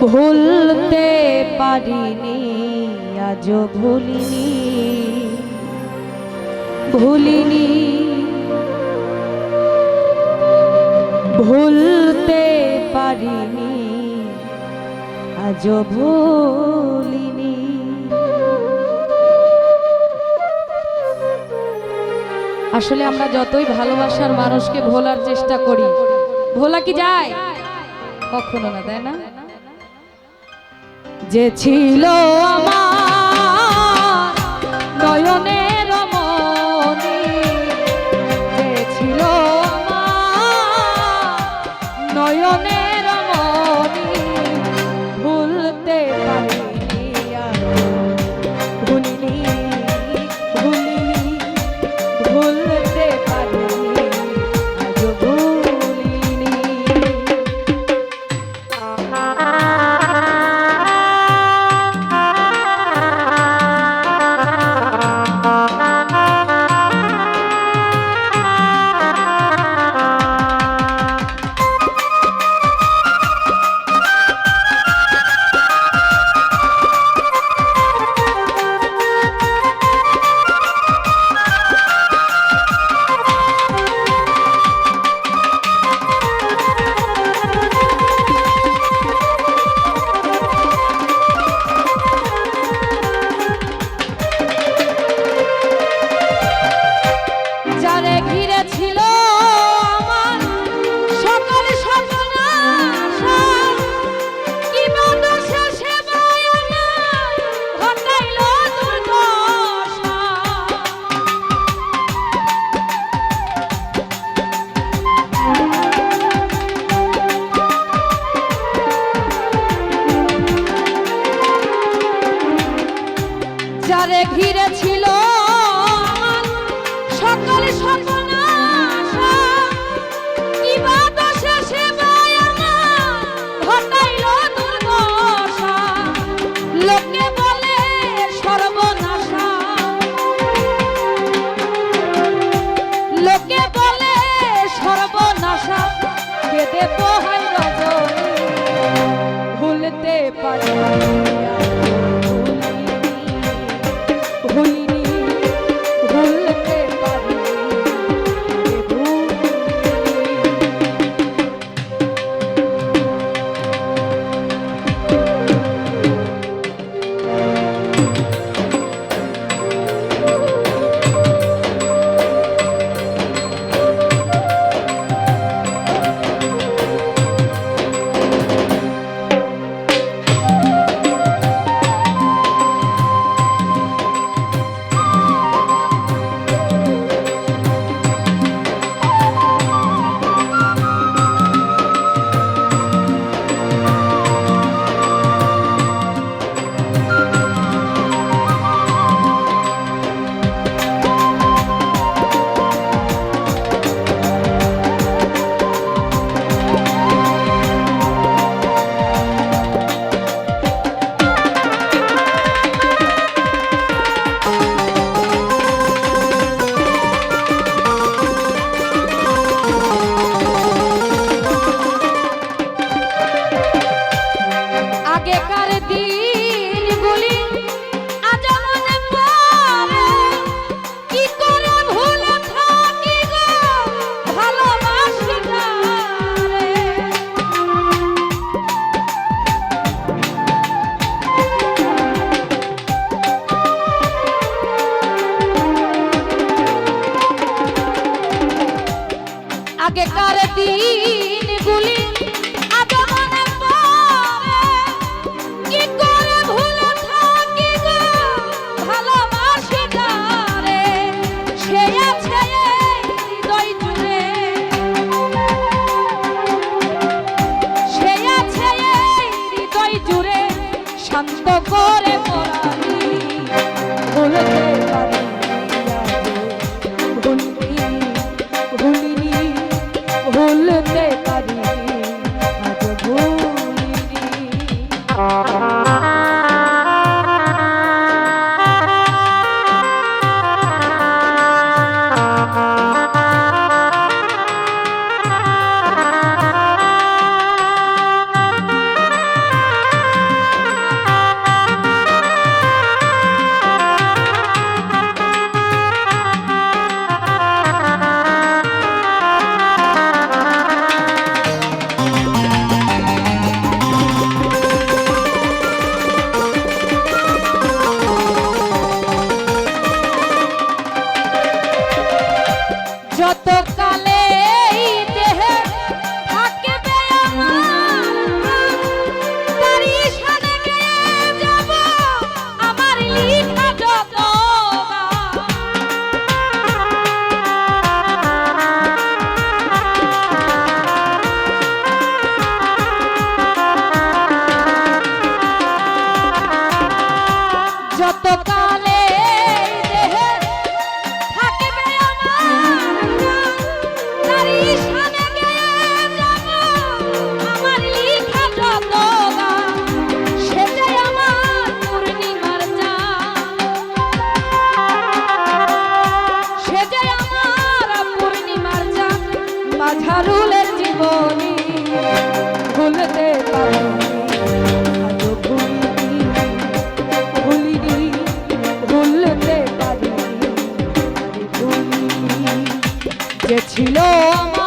ভুলতে পারিনি, আজও ভুলিনি। ভুলিনি। ভুলতে পারিনি, আজও ভুলিনি। আসলে আমরা যতই ভালোবাসার মানুষকে ভোলার চেষ্টা করি, ভোলা কি যায়? কখনো না, তাই না? যে ছিল আমার যারে ঘিরে ছিল সকল দুর্দশা। লোকে বলে সর্বনাশা। কেঁদে পোহাই ভুলতে পারি आगे कर दी। ঝাড়ুলের জীবনী ভুলতে ছিল আমার